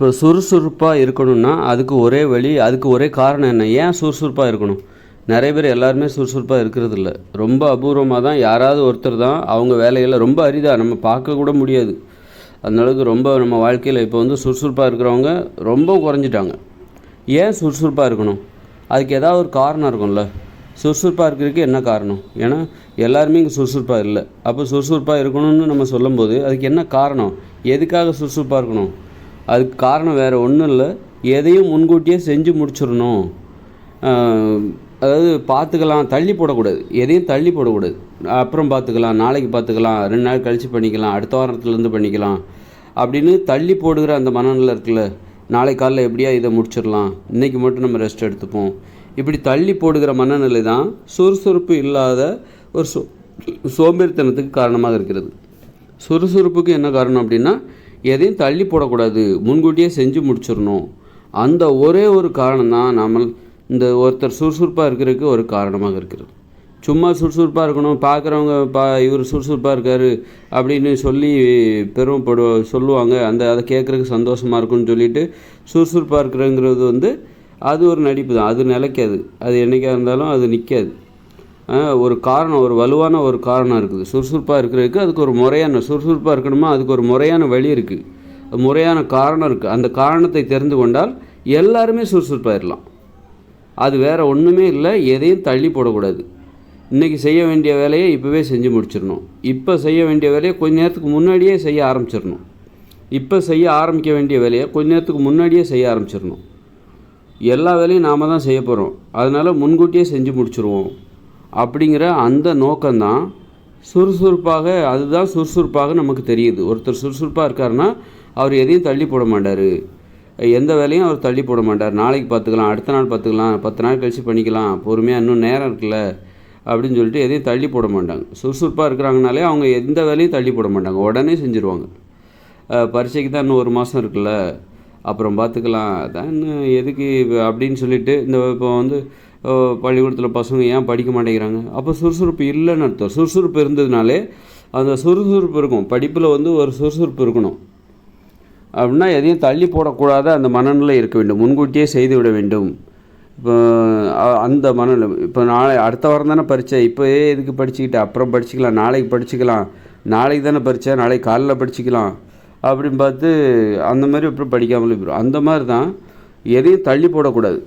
இப்போ சுறுசுறுப்பாக இருக்கணும்னா அதுக்கு ஒரே வழி அதுக்கு ஒரே காரணம் என்ன? ஏன் சுறுசுறுப்பாக இருக்கணும்? நிறைய பேர் எல்லாருமே சுறுசுறுப்பாக இருக்கிறது இல்லை ரொம்ப அபூர்வமாக தான் யாராவது ஒருத்தர் தான் அவங்க வேலையில் ரொம்ப அரிதாக நம்ம பார்க்க கூட முடியாது. அந்த அளவுக்கு ரொம்ப நம்ம வாழ்க்கையில் இப்போ வந்து சுறுசுறுப்பாக இருக்கிறவங்க ரொம்ப குறைஞ்சிட்டாங்க. ஏன் சுறுசுறுப்பாக இருக்கணும்? அதுக்கு ஏதாவது ஒரு காரணம் இருக்கும்ல. சுறுசுறுப்பாக இருக்கிறதுக்கு என்ன காரணம்? ஏன்னா எல்லாருமே இங்கே சுறுசுறுப்பாக இல்லை. அப்போ சுறுசுறுப்பாக இருக்கணும்னு நம்ம சொல்லும்போது அதுக்கு என்ன காரணம்? எதுக்காக சுறுசுறுப்பாக இருக்கணும்? அதுக்கு காரணம் வேறு ஒன்றும் இல்லை. எதையும் முன்கூட்டியே செஞ்சு முடிச்சிடணும். அதாவது பார்த்துக்கலாம் தள்ளி போடக்கூடாது. எதையும் தள்ளி போடக்கூடாது. அப்புறம் பார்த்துக்கலாம் நாளைக்கு பார்த்துக்கலாம் ரெண்டு நாள் கழித்து பண்ணிக்கலாம் அடுத்த வாரத்துலேருந்து பண்ணிக்கலாம் அப்படின்னு தள்ளி போடுகிற அந்த மனநிலை இருக்குல்ல. நாளை காலைல எப்படியா இதை முடிச்சிடலாம்? இன்றைக்கி மட்டும் நம்ம ரெஸ்ட் எடுத்துப்போம். இப்படி தள்ளி போடுகிற மனநிலை தான் சுறுசுறுப்பு இல்லாத ஒரு சோ சோம்பேறித்தனத்துக்கு காரணமாக இருக்கிறது. சுறுசுறுப்புக்கு என்ன காரணம் அப்படின்னா எதையும் தள்ளி போடக்கூடாது. முன்கூட்டியே செஞ்சு முடிச்சிடணும். அந்த ஒரே ஒரு காரணம் தான் நம்ம இந்த ஒருத்தர் சுறுசுறுப்பாக இருக்கிறதுக்கு ஒரு காரணமாக இருக்கிறது. சும்மா சுறுசுறுப்பாக இருக்கணும். பார்க்குறவங்க பா இவர் சுறுசுறுப்பாக இருக்கார் அப்படின்னு சொல்லி பெருமைப்படு சொல்லுவாங்க. அந்த அதை கேட்குறதுக்கு சந்தோஷமாக இருக்கும்னு சொல்லிட்டு சுறுசுறுப்பாக இருக்கிறங்கிறது வந்து அது ஒரு நடிப்பு தான் அது நிலைக்காது. அது என்றைக்காக இருந்தாலும் அது நிற்காது. ஒரு காரணம் ஒரு வலுவான ஒரு காரணம் இருக்குது. சுறுசுறுப்பாக இருக்கிறதுக்கு அதுக்கு ஒரு முறையான சுறுசுறுப்பாக இருக்கணுமா? அதுக்கு ஒரு முறையான வழி இருக்குது முறையான காரணம் இருக்குது அந்த காரணத்தை தெரிந்து கொண்டால் எல்லாருமே சுறுசுறுப்பாயிடலாம் அது வேறு ஒன்றுமே இல்லை எதையும் தள்ளி போடக்கூடாது. இன்றைக்கி செய்ய வேண்டிய வேலையை இப்போவே செஞ்சு முடிச்சிடணும். இப்போ செய்ய வேண்டிய வேலையை கொஞ்ச நேரத்துக்கு முன்னாடியே செய்ய ஆரம்பிச்சிடணும். இப்போ செய்ய ஆரம்பிக்க வேண்டிய வேலையை கொஞ்ச நேரத்துக்கு முன்னாடியே செய்ய ஆரம்பிச்சிடணும். எல்லா வேலையும் நாம தான் செய்ய போகிறோம் அதனால் முன்கூட்டியே செஞ்சு முடிச்சுருவோம். அப்படிங்கிற அந்த நோக்கம்தான் சுறுசுறுப்பாக அதுதான் சுறுசுறுப்பாக நமக்கு தெரியுது. ஒருத்தர் சுறுசுறுப்பாக இருக்காருன்னா அவர் எதையும் தள்ளி போட மாட்டார். எந்த வேலையும் அவர் தள்ளி போட மாட்டார். நாளைக்கு பார்த்துக்கலாம் அடுத்த நாள் பார்த்துக்கலாம் பத்து நாள் கழித்து பண்ணிக்கலாம் பொறுமையாக இன்னும் நேரம் இருக்குல்ல அப்படின்னு சொல்லிட்டு எதையும் தள்ளி போட மாட்டாங்க. சுறுசுறுப்பாக இருக்கிறாங்கனாலே அவங்க எந்த வேலையும் தள்ளி போட மாட்டாங்க. உடனே செஞ்சுருவாங்க. பரீட்சைக்கு தான் இன்னும் ஒரு மாதம் இருக்குல்ல அப்புறம் பார்த்துக்கலாம். அதான் இன்னும் எதுக்கு அப்படின்னு சொல்லிட்டு இந்த இப்போ வந்து பள்ளிக்கூடத்தில் பசங்க ஏன் படிக்க மாட்டேங்கிறாங்க? அப்போ சுறுசுறுப்பு இல்லைன்னு அர்த்தம். சுறுசுறுப்பு இருந்ததுனாலே அந்த சுறுசுறுப்பு இருக்கும். படிப்பில் வந்து ஒரு சுறுசுறுப்பு இருக்கணும். அப்படின்னா எதையும் தள்ளி போடக்கூடாத அந்த மனநிலை இருக்க வேண்டும். முன்கூட்டியே செய்து விட வேண்டும். இப்போ அ- அந்த மனநிலை. இப்போ நாளை அடுத்த வாரம் தானே பரீட்சை. இப்போயே எதுக்கு படிச்சுக்கிட்டு? அப்புறம் படிச்சுக்கலாம். நாளைக்கு படிச்சுக்கலாம். நாளைக்கு தானே பரீட்சை. நாளைக்கு காலைல படிச்சுக்கலாம். அப்படின்னு பார்த்து அந்த மாதிரி அப்புறம் படிக்காமலே போயிடும் அந்த மாதிரி தான் எதையும் தள்ளி போடக்கூடாது.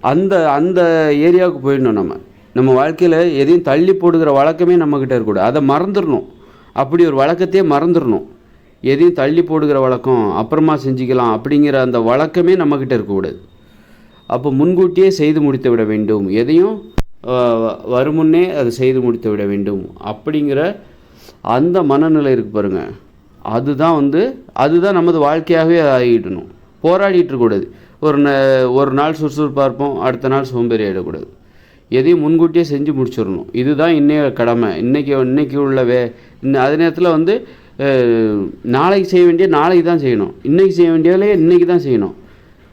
அந்த அந்த ஏரியாவுக்கு போயிடணும் நம்ம. நம்ம வாழ்க்கையில் எதையும் தள்ளி போடுகிற வழக்கமே நம்மக்கிட்ட இருக்கக்கூடாது. அதை மறந்துடணும். அப்படி ஒரு வழக்கத்தையே மறந்துடணும். எதையும் தள்ளி போடுகிற வழக்கம் அப்புறமா செஞ்சுக்கலாம் அப்படிங்கிற அந்த வழக்கமே நம்மக்கிட்ட இருக்கக்கூடாது. அப்போ முன்கூட்டியே செய்து முடித்து விட வேண்டும். எதையும் வருமுன்னே அதை செய்து முடித்து விட வேண்டும். அப்படிங்கிற அந்த மனநிலை இருக்கு பாருங்கள் அதுதான் வந்து அதுதான் நமது வாழ்க்கையாகவே ஆகிடணும். போராடிட்டு இருக்கக்கூடாது. ஒரு ந ஒரு நாள் சுறுசுறுப்பாக இருப்போம் அடுத்த நாள் சோம்பேறி ஆகிடக்கூடாது எதையும் முன்கூட்டியே செஞ்சு முடிச்சிடணும். இதுதான் இன்னைய கடமை. இன்னைக்கு இன்றைக்கி உள்ள வே இன்ன அதே நேரத்தில் வந்து நாளைக்கு செய்ய வேண்டிய நாளைக்கு தான் செய்யணும். இன்றைக்கு செய்ய வேண்டிய வேலையை இன்னைக்கு தான் செய்யணும்.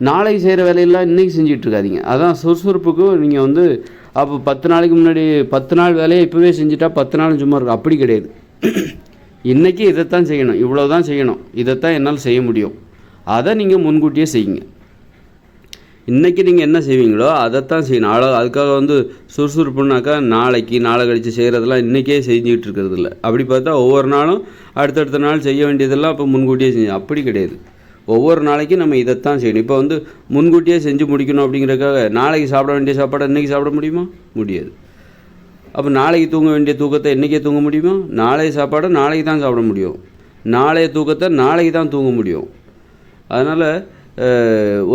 நாளைக்கு செய்கிற வேலையெல்லாம் இன்றைக்கி செஞ்சுட்டு அதான் சுறுசுறுப்புக்கு நீங்கள் வந்து அப்போ பத்து நாளைக்கு முன்னாடி பத்து நாள் வேலையை இப்போவே செஞ்சுட்டா பத்து நாள் சும்மா இருக்கும். அப்படி கிடையாது. இன்றைக்கி இதைத்தான் செய்யணும். இவ்வளோ தான் செய்யணும். இதைத்தான் என்னால் செய்ய முடியும். அதை நீங்கள் முன்கூட்டியே செய்யுங்க. இன்றைக்கி நீங்கள் என்ன செய்வீங்களோ அதைத்தான் செய்யணும். அவ்வளோ அதுக்காக வந்து சுறுசுறுப்புனாக்கா நாளைக்கு நாளை கழித்து செய்கிறதெல்லாம் இன்றைக்கே செஞ்சுக்கிட்டு இருக்கிறது இல்லை. அப்படி பார்த்தா ஒவ்வொரு நாளும் அடுத்தடுத்த நாள் செய்ய வேண்டியதெல்லாம் இப்போ முன்கூட்டியே செஞ்சு அப்படி கிடையாது. ஒவ்வொரு நாளைக்கும் நம்ம இதைத்தான் செய்யணும். இப்போ வந்து முன்கூட்டியே செஞ்சு முடிக்கணும் அப்படிங்கிறதுக்காக நாளைக்கு சாப்பிட வேண்டிய சாப்பாடை இன்றைக்கி சாப்பிட முடியுமா? முடியாது. அப்போ நாளைக்கு தூங்க வேண்டிய தூக்கத்தை இன்றைக்கே தூங்க முடியுமா? நாளைய சாப்பாடை நாளைக்கு தான் சாப்பிட முடியும். நாளைய தூக்கத்தை நாளைக்கு தான் தூங்க முடியும். அதனால்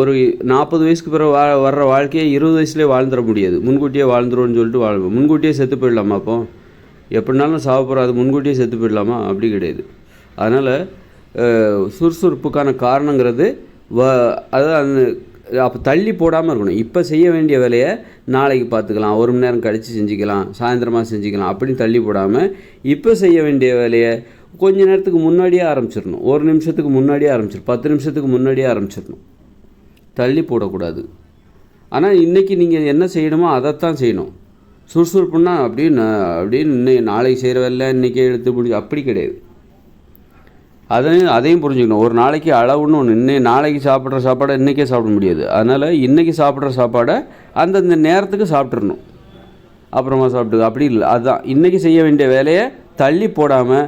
ஒரு நாற்பது வயசுக்கு பிறகு வா வர்ற வாழ்க்கையை இருபது வயசுலேயே வாழ்ந்துட முடியாது. முன்கூட்டியே வாழ்ந்துருவோம்னு சொல்லிட்டு வாழ்வோம் முன்கூட்டியே செத்து போயிடலாமா அப்போ? எப்படினாலும் சாவ அது முன்கூட்டியே செத்து போயிடலாமா? அப்படி கிடையாது. அதனால் சுறுசுறுப்புக்கான காரணங்கிறது வ அதாவது அந்த அப்போ தள்ளி போடாமல் இருக்கணும். இப்போ செய்ய வேண்டிய வேலையை நாளைக்கு பார்த்துக்கலாம். ஒரு மணி நேரம் கழித்து செஞ்சுக்கலாம். சாயந்தரமாக செஞ்சுக்கலாம். அப்படின்னு தள்ளி போடாமல் இப்போ செய்ய வேண்டிய வேலையை கொஞ்ச நேரத்துக்கு முன்னாடியே ஆரம்பிச்சிடணும். ஒரு நிமிஷத்துக்கு முன்னாடியே ஆரம்பிச்சிடும் பத்து நிமிஷத்துக்கு முன்னாடியே ஆரம்பிச்சிடணும். தள்ளி போடக்கூடாது. ஆனால் இன்றைக்கி நீங்கள் என்ன செய்யணுமோ அதைத்தான் செய்யணும். சுறுசுறுப்புன்னா அப்படின்னு அப்படின்னு இன்னைக்கு நாளைக்கு செய்கிற வேலை இன்றைக்கே எடுத்து முடிஞ்சு அப்படி கிடையாது. அதையும் அதையும் புரிஞ்சுக்கணும். ஒரு நாளைக்கு அளவுன்னு ஒன்று இன்னும் நாளைக்கு சாப்பிட்ற சாப்பாடை இன்றைக்கே சாப்பிட முடியாது. அதனால் இன்றைக்கி சாப்பிட்ற சாப்பாடை அந்தந்த நேரத்துக்கு சாப்பிட்றணும் அப்புறமா சாப்பிட்டு அப்படி இல்லை அதுதான் இன்றைக்கி செய்ய வேண்டிய வேலையை தள்ளி போடாமல்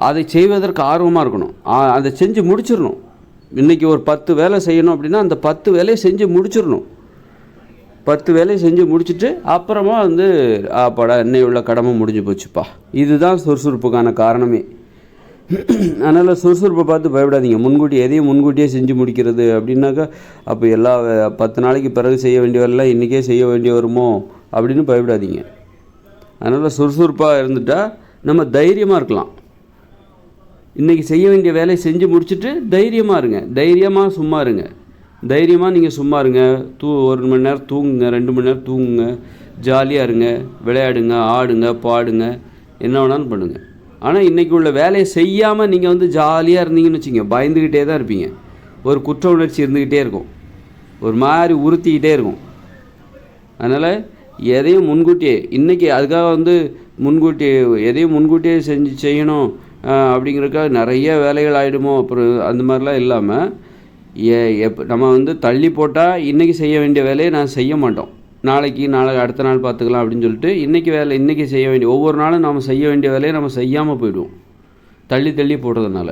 அதை செய்வதற்கு ஆர்வமாக இருக்கணும். ஆ- அதை செஞ்சு முடிச்சிடணும். இன்றைக்கி ஒரு பத்து வேலை செய்யணும் அப்படின்னா அந்த பத்து வேலையை செஞ்சு முடிச்சிடணும். பத்து வேலையை செஞ்சு முடிச்சுட்டு அப்புறமா வந்து ஆப்பாடா இன்னை உள்ள கடமை முடிஞ்சு போச்சுப்பா. இதுதான் சுறுசுறுப்புக்கான காரணமே. அதனால் சுறுசுறுப்பை பார்த்து பயப்படாதீங்க. முன்கூட்டி எதையும் முன்கூட்டியே செஞ்சு முடிக்கிறது அப்படின்னாக்கா அப்போ எல்லா பத்து நாளைக்கு பிறகு செய்ய வேண்டியவரெல்லாம் இன்றைக்கே செய்ய வேண்டிய வருமோ அப்படின்னு பயப்படாதீங்க. அதனால் சுறுசுறுப்பாக இருந்துட்டால் நம்ம தைரியமாக இருக்கலாம். இன்றைக்கி செய்ய வேண்டிய வேலையை செஞ்சு முடிச்சுட்டு தைரியமாக இருங்க. தைரியமாக சும்மா இருங்க. தைரியமாக நீங்கள் சும்மா இருங்க. தூ ஒரு மணி நேரம் தூங்குங்க ரெண்டு மணி நேரம் தூங்குங்க. ஜாலியாக இருங்க. விளையாடுங்க ஆடுங்க பாடுங்க. என்ன வேணாலும் பண்ணுங்கள் ஆனால் இன்றைக்கி உள்ள வேலையை செய்யாமல் நீங்கள் வந்து ஜாலியாக இருந்தீங்கன்னு வச்சுங்க பயந்துக்கிட்டே தான் இருப்பீங்க. ஒரு குற்ற உணர்ச்சி இருந்துக்கிட்டே இருக்கும். ஒரு மாதிரி உறுத்திக்கிட்டே இருக்கும். அதனால் எதையும் முன்கூட்டியே இன்றைக்கி அதுக்காக வந்து முன்கூட்டியே எதையும் முன்கூட்டியே செஞ்சு செய்யணும். ஆஹ், அப்படிங்கிறதுக்காக நிறைய வேலைகள் ஆகிடுமோ அப்புறம் அந்த மாதிரிலாம் இல்லாமல் ஏ எப் நம்ம வந்து தள்ளி போட்டால் இன்றைக்கி செய்ய வேண்டிய வேலையை நான் செய்ய மாட்டோம். நாளைக்கு நாளைக்கு அடுத்த நாள் பார்த்துக்கலாம் அப்படின்னு சொல்லிட்டு இன்றைக்கி வேலை இன்றைக்கி செய்ய வேண்டிய ஒவ்வொரு நாளும் நம்ம செய்ய வேண்டிய வேலையை நம்ம செய்யாமல் போயிடுவோம். தள்ளி தள்ளி போடுறதுனால.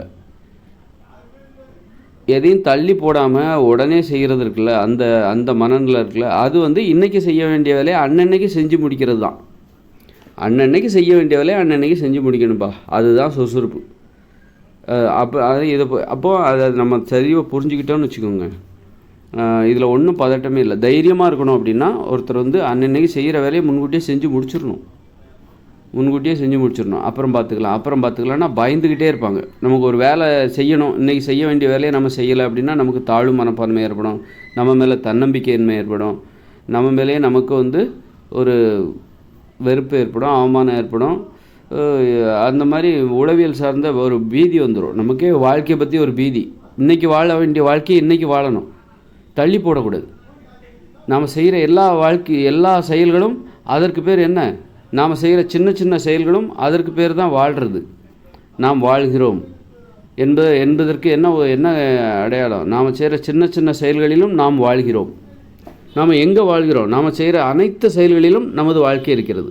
எதையும் தள்ளி போடாமல் உடனே செய்கிறது இருக்குல்ல அந்த அந்த மனநிலை இருக்குல்ல அது வந்து இன்றைக்கி செய்ய வேண்டிய வேலையை அன்னன்னைக்கு செஞ்சு முடிக்கிறது தான் அன்னன்னைக்கு செய்ய வேண்டிய வேலையை அன்னன்னைக்கு செஞ்சு முடிக்கணும்ப்பா அதுதான் சுறுசுறுப்பு அப்போ அது இதை அப்போது அதை நம்ம சரிவாக புரிஞ்சுக்கிட்டோம்னு வச்சுக்கோங்க. இதில் ஒன்றும் பதட்டமே இல்லை. தைரியமாக இருக்கணும் அப்படின்னா ஒருத்தர் வந்து அன்னன்னைக்கு செய்கிற வேலையை முன்கூட்டியே செஞ்சு முடிச்சிடணும். முன்கூட்டியே செஞ்சு முடிச்சிடணும். அப்புறம் பார்த்துக்கலாம் அப்புறம் பார்த்துக்கலாம்னா பயந்துக்கிட்டே இருப்பாங்க. நமக்கு ஒரு வேலை செய்யணும். இன்றைக்கி செய்ய வேண்டிய வேலையை நம்ம செய்யலை அப்படின்னா நமக்கு தாழ்வு மனப்பான்மை ஏற்படும். நம்ம மேலே தன்னம்பிக்கையின்மை ஏற்படும். நம்ம மேலேயே நமக்கு வந்து ஒரு வெறுப்பு ஏற்படும் அவமானம் ஏற்படும். அந்த மாதிரி உளவியல் சார்ந்த ஒரு பீதி வந்துடும் நமக்கே வாழ்க்கையை பற்றி ஒரு பீதி. இன்றைக்கி வாழ வேண்டிய வாழ்க்கையை இன்றைக்கி வாழணும். தள்ளி போடக்கூடாது. நாம் செய்கிற எல்லா வாழ்க்கை எல்லா செயல்களும் அதற்கு பேர் என்ன? நாம் செய்கிற சின்ன சின்ன செயல்களும் அதற்கு பேர் தான் வாழ்கிறது நாம் வாழ்கிறோம். என்பது என்பதற்கு என்ன என்ன அடையாளம்? நாம் செய்கிற சின்ன சின்ன செயல்களிலும் நாம் வாழ்கிறோம். நாம் எங்கே வாழ்கிறோம்? நாம் செய்கிற அனைத்து செயல்களிலும் நமது வாழ்க்கை இருக்கிறது.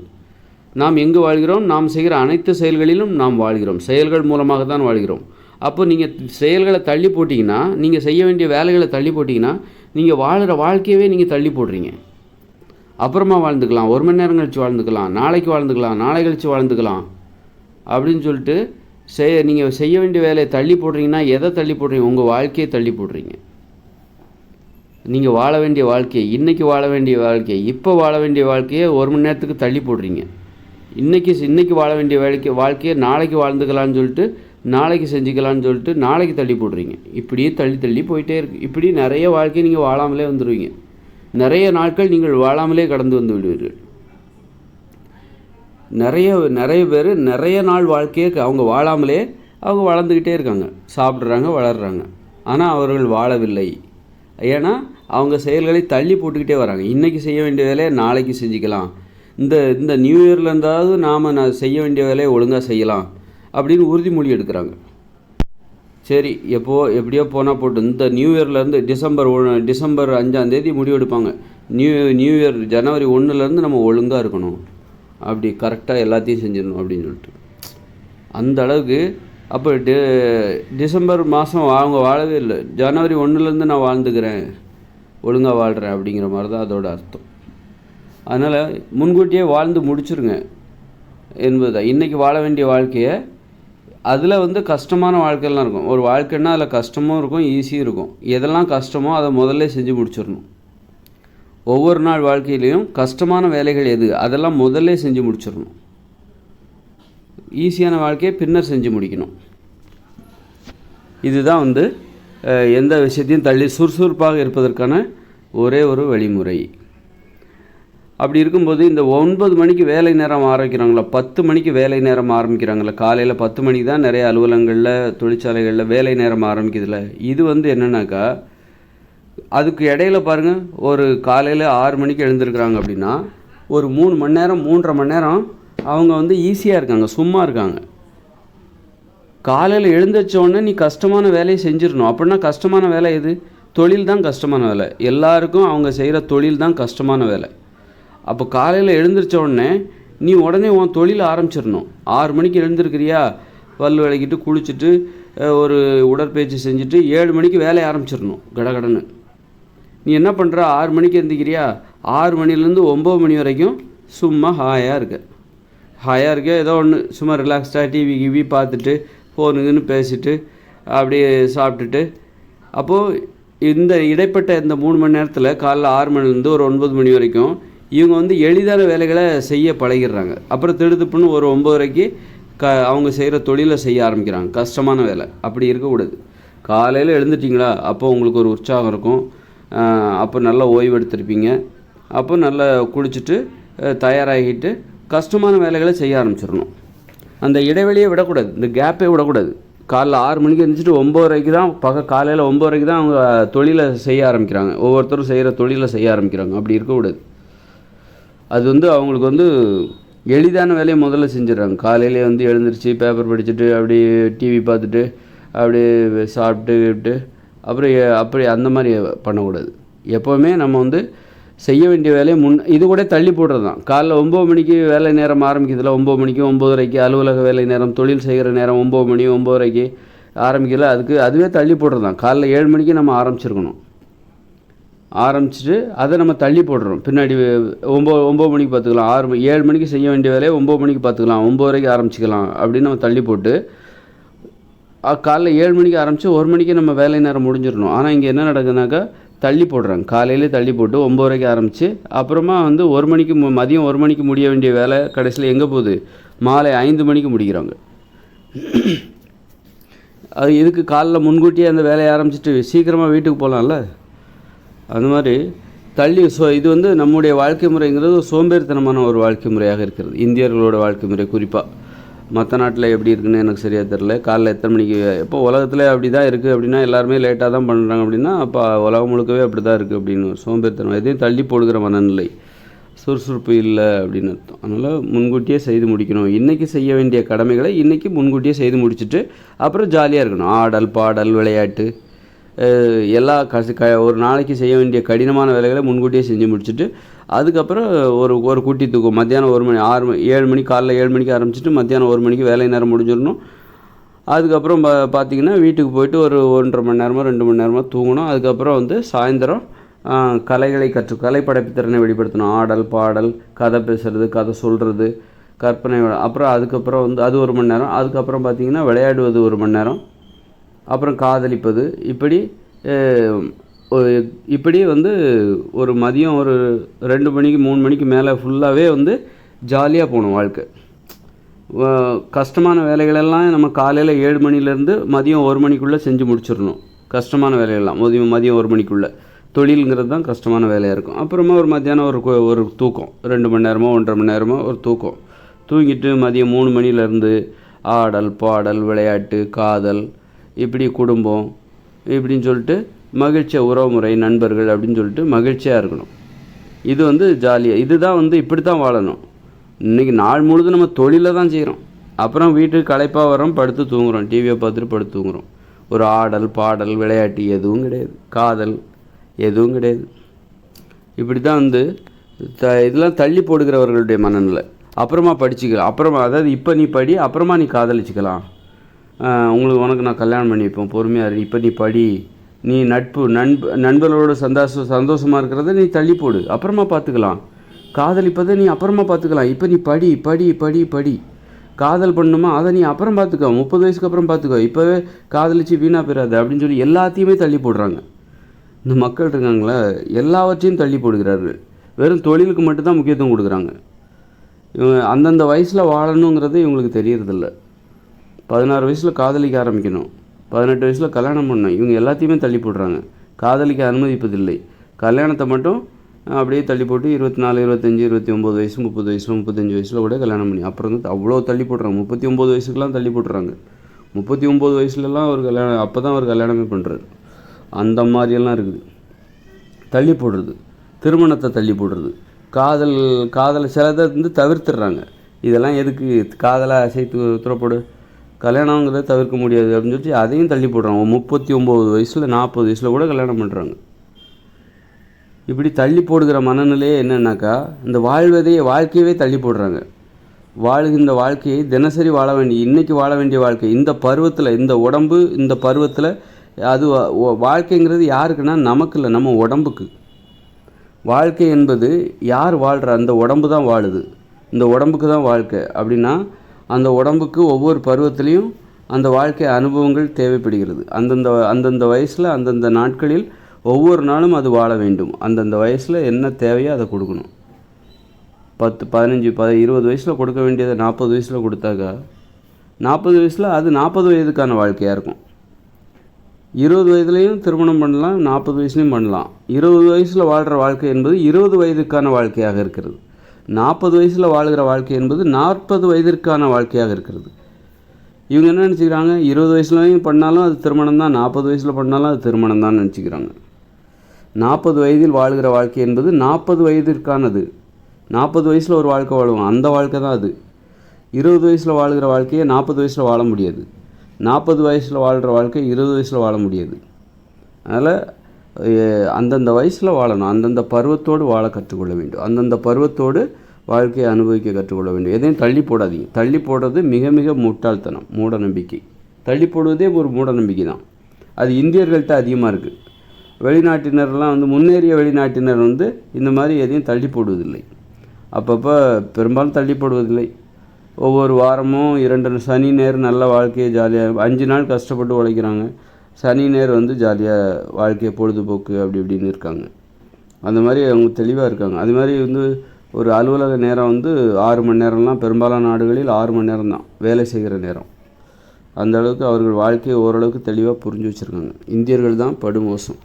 நாம் எங்கு வாழ்கிறோம்? நாம் செய்கிற அனைத்து செயல்களிலும் நாம் வாழ்கிறோம். செயல்கள் மூலமாக தான் வாழ்கிறோம். அப்போ நீங்கள் செயல்களை தள்ளி போட்டிங்கன்னா நீங்கள் செய்ய வேண்டிய வேலைகளை தள்ளி போட்டிங்கன்னா நீங்கள் வாழ்கிற வாழ்க்கையவே நீங்கள் தள்ளி போடுறீங்க. அப்புறமா வாழ்ந்துக்கலாம். ஒரு மணி நேரம் கழித்து வாழ்ந்துக்கலாம். நாளைக்கு வாழ்ந்துக்கலாம். நாளை கழித்து வாழ்ந்துக்கலாம். அப்படின்னு சொல்லிட்டு செய்ய நீங்கள் செய்ய வேண்டிய வேலையை தள்ளி போடுறீங்கன்னா எதை தள்ளி போடுறீங்க? உங்கள் வாழ்க்கையை தள்ளி போடுறீங்க. நீங்கள் வாழ வேண்டிய வாழ்க்கையை இன்றைக்கி வாழ வேண்டிய வாழ்க்கையை இப்போ வாழ வேண்டிய வாழ்க்கையை ஒரு மணி நேரத்துக்கு தள்ளி போடுறீங்க. இன்றைக்கி இன்றைக்கி வாழ வேண்டிய வேலைக்கு வாழ்க்கையை நாளைக்கு வாழ்ந்துக்கலாம்னு சொல்லிட்டு நாளைக்கு செஞ்சுக்கலாம்னு சொல்லிட்டு நாளைக்கு தள்ளி போடுறீங்க. இப்படியே தள்ளி தள்ளி போயிட்டே இருக்கு. இப்படி நிறைய வாழ்க்கையை நீங்கள் வாழாமலே வந்துடுவீங்க நிறைய நாட்கள் நீங்கள் வாழாமலே கடந்து வந்து விடுவீர்கள். நிறைய நிறைய பேர் நிறைய நாள் வாழ்க்கையை அவங்க வாழாமலே அவங்க வளர்ந்துக்கிட்டே இருக்காங்க. சாப்பிட்றாங்க வளர்கிறாங்க ஆனால் அவர்கள் வாழவில்லை. ஏன்னா அவங்க செயல்களை தள்ளி போட்டுக்கிட்டே வராங்க. இன்றைக்கி செய்ய வேண்டிய வேலையை நாளைக்கு செஞ்சுக்கலாம். இந்த இந்த நியூ இயர்ல இருந்தாவது நாம் நான் செய்ய வேண்டிய வேலையை ஒழுங்காக செய்யலாம் அப்படின்னு உறுதிமொழி எடுக்கிறாங்க. சரி எப்போ எப்படியோ போனால் போட்டு இந்த நியூ இயர்லேருந்து டிசம்பர் ஒன்று டிசம்பர் அஞ்சாந்தேதி முடிவெடுப்பாங்க நியூ நியூ இயர் ஜனவரி ஒன்றுலேருந்து நம்ம ஒழுங்காக இருக்கணும். அப்படி கரெக்டாக எல்லாத்தையும் செஞ்சிடணும் அப்படின்னு சொல்லிட்டு. அந்த அளவுக்கு அப்போ டி டிசம்பர் மாதம் அவங்க வாழவே இல்லை. ஜனவரி ஒன்றுலேருந்து நான் வாழ்ந்துக்கிறேன். ஒழுங்காக வாழ்கிறேன் அப்படிங்கிற மாதிரி தான் அதோட அர்த்தம். அதனால் முன்கூட்டியே வாழ்ந்து முடிச்சிருங்க என்பதுதான். இன்றைக்கி வாழ வேண்டிய வாழ்க்கையை அதில் வந்து கஷ்டமான வாழ்க்கையெல்லாம் இருக்கும். ஒரு வாழ்க்கைன்னா அதில் கஷ்டமும் இருக்கும் ஈஸியும் இருக்கும். எதெல்லாம் கஷ்டமோ அதை முதல்ல செஞ்சு முடிச்சிடணும். ஒவ்வொரு நாள் வாழ்க்கையிலையும் கஷ்டமான வேலைகள் எது அதெல்லாம் முதல்ல செஞ்சு முடிச்சிடணும். ஈஸியான வாழ்க்கையை பின்னர் செஞ்சு முடிக்கணும். இதுதான் வந்து எந்த விஷயத்தையும் தள்ளி சுறுசுறுப்பாக இருப்பதற்கான ஒரே ஒரு வழிமுறை. அப்படி இருக்கும்போது இந்த ஒன்பது மணிக்கு வேலை நேரம் ஆரம்பிக்கிறாங்களா? பத்து மணிக்கு வேலை நேரம் ஆரம்பிக்கிறாங்களா? காலையில் பத்து மணிக்கு தான் நிறைய அலுவலகங்களில் தொழிற்சாலைகளில் வேலை நேரம் ஆரம்பிக்குதுல. இது வந்து என்னன்னாக்கா அதுக்கு இடையில பாருங்கள் ஒரு காலையில் ஆறு மணிக்கு எழுந்திருக்கிறாங்க அப்படின்னா ஒரு மூணு மணி நேரம் மூன்றரை மணி நேரம் அவங்க வந்து ஈஸியாக இருக்காங்க சும்மா இருக்காங்க. காலையில் எழுந்திரிச்ச உடனே நீ கஷ்டமான வேலையை செஞ்சிடணும். அப்படின்னா கஷ்டமான வேலை எது? தொழில் தான் கஷ்டமான வேலை. எல்லாருக்கும் அவங்க செய்கிற தொழில் தான் கஷ்டமான வேலை. அப்போ காலையில் எழுந்திரிச்ச உடனே நீ உடனே உன் தொழில் ஆரம்பிச்சிடணும். ஆறு மணிக்கு எழுந்திருக்கிறியா? பல் விளக்கிட்டு குளிச்சுட்டு ஒரு உடற்பயிற்சி செஞ்சுட்டு ஏழு மணிக்கு வேலையை ஆரம்பிச்சிடணும். கடகடன்னு. நீ என்ன பண்ணுற ஆறு மணிக்கு எழுந்திக்கிறியா ஆறு மணிலேருந்து ஒம்பது மணி வரைக்கும் சும்மா ஹாயாக இருக்க. ஹாயாக இருக்க ஏதோ ஒன்று சும்மா ரிலாக்ஸ்டாக டிவி கிவி பார்த்துட்டு ஃபோனுக்குன்னு பேசிட்டு அப்படியே சாப்பிட்டுட்டு அப்போது இந்த இடைப்பட்ட இந்த மூணு மணி நேரத்தில் காலைல ஆறு மணிலேருந்து ஒரு ஒன்பது மணி வரைக்கும் இவங்க வந்து எளிதான வேலைகளை செய்ய பழகிடுறாங்க. அப்புறம் திடுத்துப்புன்னு ஒரு ஒம்பதரைக்கு க அவங்க செய்கிற தொழிலை செய்ய ஆரம்பிக்கிறாங்க. கஷ்டமான வேலை. அப்படி இருக்கக்கூடாது. காலையில் எழுந்துட்டிங்களா? அப்போ உங்களுக்கு ஒரு உற்சாகம் இருக்கும். அப்போ நல்லா ஓய்வு எடுத்திருப்பீங்க. அப்போ நல்லா குளிச்சுட்டு தயாராகிட்டு கஷ்டமான வேலைகளை செய்ய ஆரம்பிச்சிடணும். அந்த இடைவெளியை விடக்கூடாது. இந்த கேப்பே விடக்கூடாது. காலைல ஆறு மணிக்கு எழுந்திரிச்சிட்டு ஒம்பதரைக்கு தான் பக காலையில் ஒம்பதரைக்கு தான் அவங்க தொழிலை செய்ய ஆரம்பிக்கிறாங்க. ஒவ்வொருத்தரும் செய்கிற தொழிலை செய்ய ஆரம்பிக்கிறாங்க. அப்படி இருக்கக்கூடாது. அது வந்து அவங்களுக்கு வந்து எளிதான வேலையை முதல்ல செஞ்சிடறாங்க. காலையிலே வந்து எழுந்திரிச்சு பேப்பர் படிச்சுட்டு அப்படியே டிவி பார்த்துட்டு அப்படியே சாப்பிட்டு கிப்ட்டு அப்புறம் அப்படி அந்த மாதிரி பண்ணக்கூடாது. எப்போவுமே நம்ம வந்து செய்ய வேண்டிய வேலையை முன் இது கூட தள்ளி போடுறது தான் காலைல ஒம்பது மணிக்கு வேலை நேரம் ஆரம்பிக்கிறதுல ஒம்பது மணிக்கு ஒம்பதரைக்கு அலுவலக வேலை நேரம் தொழில் செய்கிற நேரம் ஒம்பது மணி ஒம்பதரைக்கு ஆரம்பிக்கல அதுக்கு அதுவே தள்ளி போடுறது தான் காலைல ஏழு மணிக்கு நம்ம ஆரம்பிச்சிருக்கணும். ஆரம்பிச்சிட்டு அதை நம்ம தள்ளி போடுறோம். பின்னாடி ஒம்பது ஒம்பது மணிக்கு பார்த்துக்கலாம். ஆறு மணி ஏழு மணிக்கு செய்ய வேண்டிய வேலையை ஒம்பது மணிக்கு பார்த்துக்கலாம். ஒம்பது வரைக்கும் ஆரம்பிச்சிக்கலாம் அப்படின்னு நம்ம தள்ளி போட்டு காலைல ஏழு மணிக்கு ஆரம்பித்து ஒரு மணிக்கு நம்ம வேலை நேரம் முடிஞ்சிடணும். ஆனால் இங்கே என்ன நடக்குதுனாக்கா தள்ளி போடுறாங்க. காலையிலே தள்ளி போட்டு ஒம்பது வரைக்கும் ஆரம்பித்து அப்புறமா வந்து ஒரு மணிக்கு மதியம் ஒரு மணிக்கு முடிய வேண்டிய வேலை கடைசியில் எங்கே போகுது? மாலை ஐந்து மணிக்கு முடிக்கிறாங்க. அது இதுக்கு காலைல முன்கூட்டியே அந்த வேலையை ஆரம்பிச்சிட்டு சீக்கிரமாக வீட்டுக்கு போகலாம்ல அந்த மாதிரி தள்ளி ஸோ இது வந்து நம்முடைய வாழ்க்கை முறைங்கிறது சோம்பேறித்தனமான ஒரு வாழ்க்கை முறையாக இருக்கிறது. இந்தியர்களோட வாழ்க்கை முறை குறிப்பாக மற்ற நாட்டில் எப்படி இருக்குன்னு எனக்கு சரியாக தெரில காலைல எத்தனை மணிக்கு இப்போ உலகத்தில் அப்படி தான் இருக்குது அப்படின்னா எல்லாருமே லேட்டாக தான் பண்ணுறாங்க அப்படின்னா அப்போ உலகம் முழுக்கவே அப்படி தான் இருக்குது அப்படின்னு சோம்பேறித்தனம். எதையும் தள்ளி போடுகிற மனநிலை. சுறுசுறுப்பு இல்லை அப்படின்னு அர்த்தம். அதனால் முன்கூட்டியே செய்து முடிக்கணும். இன்றைக்கி செய்ய வேண்டிய கடமைகளை இன்றைக்கி முன்கூட்டியே செய்து முடிச்சுட்டு அப்புறம் ஜாலியாக இருக்கணும். ஆடல் பாடல் விளையாட்டு எல்லா கசி க ஒரு நாளைக்கு செய்ய வேண்டிய கடினமான வேலைகளை முன்கூட்டியே செஞ்சு முடிச்சுட்டு அதுக்கப்புறம் ஒரு ஒரு குட்டி தூக்கம். மத்தியானம் ஒரு மணி ஆறு ஏழு மணி காலைல ஏழு மணிக்கு ஆரம்பிச்சிட்டு மத்தியானம் ஒரு மணிக்கு வேலை நேரம் முடிஞ்சிடணும். அதுக்கப்புறம் பா பார்த்தீங்கன்னா வீட்டுக்கு போயிட்டு ஒரு ஒன்றரை மணி நேரமோ ரெண்டு மணி நேரமோ தூங்கணும். அதுக்கப்புறம் வந்து சாயந்தரம் கலைகளை கற்று கலைப்படைப்பு திறனை வெளிப்படுத்தணும். ஆடல் பாடல் கதை பேசுறது கதை சொல்கிறது கற்பனை அப்புறம் அதுக்கப்புறம் வந்து அது ஒரு மணி நேரம். அதுக்கப்புறம் பார்த்தீங்கன்னா விளையாடுவது ஒரு மணி நேரம். அப்புறம் காதலிப்பது. இப்படி ஒரு- இப்படி வந்து ஒரு மதியம் ஒரு ரெண்டு மணிக்கு மூணு மணிக்கு மேலே ஃபுல்லாகவே வந்து ஜாலியாக போகணும் வாழ்க்கை. கஷ்டமான வேலைகளெல்லாம் நம்ம காலையில் ஏழு மணிலேருந்து மதியம் ஒரு மணிக்குள்ளே செஞ்சு முடிச்சிடணும். கஷ்டமான வேலையெல்லாம் மதியம் மதியம் ஒரு மணிக்குள்ளே. தொழிலுங்கிறது தான் கஷ்டமான வேலையாக இருக்கும். அப்புறமா ஒரு மத்தியானம் ஒரு ஒரு தூக்கம். ரெண்டு மணி நேரமோ ஒன்றரை மணி நேரமோ ஒரு தூக்கம். தூங்கிட்டு மதியம் மூணு மணிலேருந்து ஆடல் பாடல் விளையாட்டு காதல் இப்படி குடும்பம் இப்படின்னு சொல்லிட்டு மகிழ்ச்சியாக உறவுமுறை நண்பர்கள் அப்படின்னு சொல்லிட்டு மகிழ்ச்சியாக இருக்கணும். இது வந்து ஜாலியாக இதுதான் வந்து இப்படி தான் வாழணும். இன்றைக்கி நாள் முழுதும் நம்ம தொழிலை தான் செய்கிறோம் அப்புறம் வீட்டுக்கு களைப்பாக வரோம் படுத்து தூங்குறோம். டிவியை பார்த்துட்டு படுத்து தூங்குறோம். ஒரு ஆடல் பாடல் விளையாட்டு எதுவும் கிடையாது. காதல் எதுவும் கிடையாது. இப்படி தான் வந்து த இதெல்லாம் தள்ளி போடுகிறவர்களுடைய மனநிலை. அப்புறமா படிச்சுக்கலாம். அப்புறமா அதாவது இப்போ நீ படி அப்புறமா நீ காதலிச்சுக்கலாம். உங்களுக்கு உனக்கு நான் கல்யாணம் பண்ணி வைப்போம். பொறுமையாக இரு. இப்போ நீ படி. நீ நட்பு நண்ப நண்பர்களோட சந்தோஷ சந்தோஷமாக இருக்கிறத நீ தள்ளி போடு. அப்புறமா பார்த்துக்கலாம். காதலிப்பதை நீ அப்புறமா பார்த்துக்கலாம். இப்போ நீ படி படி படி படி. காதல் பண்ணுமா? அதை நீ அப்புறம் பார்த்துக்கோ. முப்பது வயசுக்கு அப்புறம் பார்த்துக்கோ. இப்போவே காதலிச்சு வீணாக போயிடாத அப்படின்னு சொல்லி எல்லாத்தையுமே தள்ளி போடுறாங்க. இந்த மக்கள் இருக்காங்களா எல்லாவற்றையும் தள்ளி போடுகிறார்கள். வெறும் தொழிலுக்கு மட்டும்தான் முக்கியத்துவம் கொடுக்குறாங்க. இவங்க அந்தந்த வயசில் வாழணுங்கிறது இவங்களுக்கு தெரியறதில்ல. பதினாறு வயசில் காதலிக்க ஆரம்பிக்கணும். பதினெட்டு வயசில் கல்யாணம் பண்ண இவங்க எல்லாத்தையுமே தள்ளி போடுறாங்க காதலிக்க அனுமதிப்பதில்லை. கல்யாணத்தை மட்டும் அப்படியே தள்ளி போட்டு இருபத்தி நாலு இருபத்தஞ்சி இருபத்தி ஒம்பது வயசு முப்பது வயசு முப்பத்தஞ்சு வயசில் கூட கல்யாணம் பண்ணி. அப்புறம் வந்து அவ்வளோ தள்ளி போடுறாங்க முப்பத்தி ஒம்பது வயசுக்கெலாம் தள்ளி போடுறாங்க முப்பத்தி ஒம்பது வயசுலலாம் ஒரு கல்யாணம் அப்போ தான் ஒரு கல்யாணமே பண்ணுறாரு அந்த மாதிரியெல்லாம் இருக்குது. தள்ளி போடுறது. திருமணத்தை தள்ளி போடுறது. காதல் காதலை சிலதை வந்து தவிர்த்துடுறாங்க. இதெல்லாம் எதுக்கு? காதலை அசைத்து துறப்படு கல்யாணங்கிறத தவிர்க்க முடியாது அப்படின்னு சொல்லிட்டு அதையும் தள்ளி போடுறாங்க. முப்பத்தி ஒம்பது வயசில் நாற்பது வயசில் கூட கல்யாணம் பண்ணுறாங்க இப்படி தள்ளி போடுகிற மனநிலையே என்னன்னாக்கா இந்த வாழ்வதையே வாழ்க்கையவே தள்ளி போடுறாங்க. வாழ்கின்ற வாழ்க்கையை தினசரி வாழ வேண்டிய இன்றைக்கி வாழ வேண்டிய வாழ்க்கை இந்த பருவத்தில் இந்த உடம்பு இந்த பருவத்தில் அது வா- வாழ்க்கைங்கிறது யாருக்குன்னா நமக்கு இல்லை நம்ம உடம்புக்கு. வாழ்க்கை என்பது யார் வாழ்கிற அந்த உடம்பு தான் வாழுது. இந்த உடம்புக்கு தான் வாழ்க்கை. அப்படின்னா அந்த உடம்புக்கு ஒவ்வொரு பருவத்திலையும் அந்த வாழ்க்கை அனுபவங்கள் தேவைப்படுகிறது. அந்தந்த அந்தந்த வயசில் அந்தந்த நாட்களில் ஒவ்வொரு நாளும் அது வாழ வேண்டும். அந்தந்த வயசில் என்ன தேவையோ அதை கொடுக்கணும். பத்து பதினஞ்சு ப இருபது வயசில் கொடுக்க வேண்டியதை நாற்பது வயசில் கொடுத்தாக்கா? நாற்பது வயசில் அது நாற்பது வயதுக்கான வாழ்க்கையாக இருக்கும். இருபது வயதுலேயும் திருமணம் பண்ணலாம் நாற்பது வயசுலேயும் பண்ணலாம். இருபது வயசில் வாழ்கிற வாழ்க்கை என்பது இருபது வயதுக்கான வாழ்க்கையாக இருக்கிறது. நாற்பது வயசில் வாழ்கிற வாழ்க்கை என்பது நாற்பது வயதிற்கான வாழ்க்கையாக இருக்கிறது. இவங்க என்ன நினச்சிக்கிறாங்க? இருபது வயசுலையும் பண்ணாலும் அது திருமணம் தான் நாற்பது வயசில் பண்ணாலும் அது திருமணம் தான் நினச்சிக்கிறாங்க. நாற்பது வயதில் வாழ்கிற வாழ்க்கை என்பது நாற்பது வயதிற்கானது. நாற்பது வயசில் ஒரு வாழ்க்கை வாழுவோம் அந்த வாழ்க்கை தான் அது. இருபது வயசில் வாழ்கிற வாழ்க்கையை நாற்பது வயசில் வாழ முடியாது. நாற்பது வயசில் வாழ்கிற வாழ்க்கை இருபது வயசில் வாழ முடியாது. அதனால் அந்தந்த வயசில் வாழணும். அந்தந்த பருவத்தோடு வாழ கற்றுக்கொள்ள வேண்டும். அந்தந்த பருவத்தோடு வாழ்க்கையை அனுபவிக்க கற்றுக்கொள்ள வேண்டும். எதையும் தள்ளி போடாதீங்க. தள்ளி போடுறது மிக மிக முட்டாள்தனம் மூட நம்பிக்கை தள்ளி போடுவதே ஒரு மூட நம்பிக்கை தான். அது இந்தியர்கள்ட்ட அதிகமாக இருக்குது வெளிநாட்டினர்லாம் வந்து முன்னேறிய வெளிநாட்டினர் வந்து இந்த மாதிரி எதையும் தள்ளி போடுவதில்லை. அப்பப்போ பெரும்பாலும் தள்ளி போடுவதில்லை. ஒவ்வொரு வாரமும் இரண்டு சனி நேரம் நல்ல வாழ்க்கையை ஜாலியாக அஞ்சு நாள் கஷ்டப்பட்டு உழைக்கிறாங்க. சனி நேர் வந்து ஜாலியாக வாழ்க்கையை பொழுதுபோக்கு அப்படி இப்படின்னு இருக்காங்க. அந்த மாதிரி அவங்க தெளிவாக இருக்காங்க. அது மாதிரி வந்து ஒரு அலுவலக நேரம் வந்து ஆறு மணி நேரம்லாம் பெரும்பாலான நாடுகளில் ஆறு மணி நேரம் தான் வேலை செய்கிற நேரம். அந்த அளவுக்கு அவர்கள் வாழ்க்கையை ஓரளவுக்கு தெளிவாக புரிஞ்சு வச்சுருக்காங்க. இந்தியர்கள் தான் படுமோசம்.